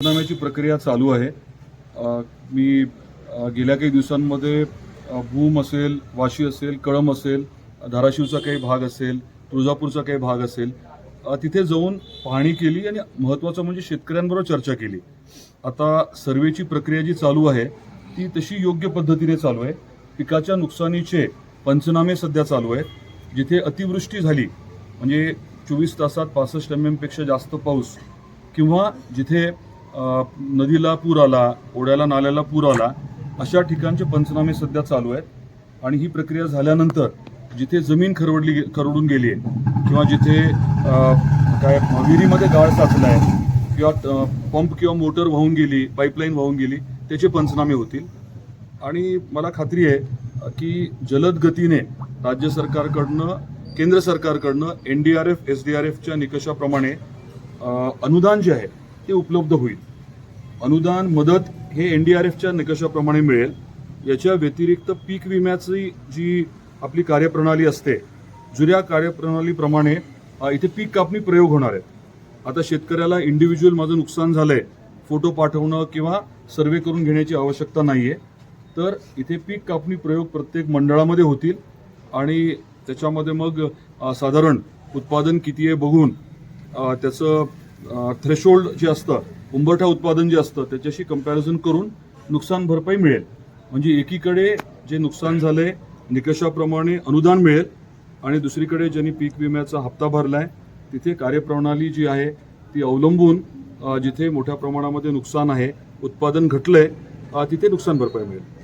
पंचनाम्याची प्रक्रिया चालू आहे. मी गेल्या काही दिवसांमध्ये भूम असेल वाशी असेल कळम असेल धाराशिवचा काही भाग असेल तुळजापूरचा काही भाग असेल तिथे जाऊन पाहणी केली आणि महत्त्वाचं म्हणजे शेतकऱ्यांबरोबर चर्चा केली. आता सर्वेची प्रक्रिया जी चालू आहे ती तशी योग्य पद्धतीने चालू आहे. पिकाच्या नुकसानीचे पंचनामे सध्या चालू आहेत. जिथे अतिवृष्टी झाली म्हणजे चोवीस तासात पासष्ट एम एमपेक्षा जास्त पाऊस किंवा जिथे नदीला पूर आला ओढ्याला नाल्याला पूर आला अशा ठिकाणचे पंचनामे सध्या चालू आहेत. आणि ही प्रक्रिया झाल्यानंतर जिथे जमीन खरवडली गे- खरवडून गेली आहे किंवा जिथे काय विहिरीमध्ये गाळ साचला आहे किंवा पंप किंवा मोटर वाहून गेली पाईपलाईन वाहून गेली त्याचे पंचनामे होतील. आणि मला खात्री आहे की जलद गतीने राज्य सरकारकडनं केंद्र सरकारकडनं N D R F S D R एफच्या निकषाप्रमाणे अनुदान जे आहे ते उपलब्ध होईल. अनुदान मदत हे एन डी आर एफच्या निकषाप्रमाणे मिळेल. याच्या व्यतिरिक्त पीक विम्याची जी आपली कार्यप्रणाली असते जुन्या कार्यप्रणालीप्रमाणे इथे पीक कापणी प्रयोग होणार आहेत. आता शेतकऱ्याला इंडिव्हिज्युअल माझं नुकसान झालं आहे फोटो पाठवणं किंवा सर्वे करून घेण्याची आवश्यकता नाही आहे तर इथे पीक कापणी प्रयोग प्रत्येक मंडळामध्ये होतील आणि त्याच्यामध्ये मग साधारण उत्पादन किती आहे बघून त्याचं थ्रेशोल्ड जे असतं उंबरठा उत्पादन जे असतं त्याच्याशी कंपॅरिझन करून नुकसान भरपाई मिळेल. म्हणजे एकीकडे जे नुकसान झाले निकषाप्रमाणे अनुदान मिळेल आणि दुसरीकडे ज्यांनी पीक विम्याचा हप्ता भरला आहे तिथे कार्यप्रणाली जी आहे ती अवलंबून जिथे मोठ्या प्रमाणामध्ये नुकसान आहे उत्पादन घटलंय आहे तिथे नुकसान भरपाई मिळेल.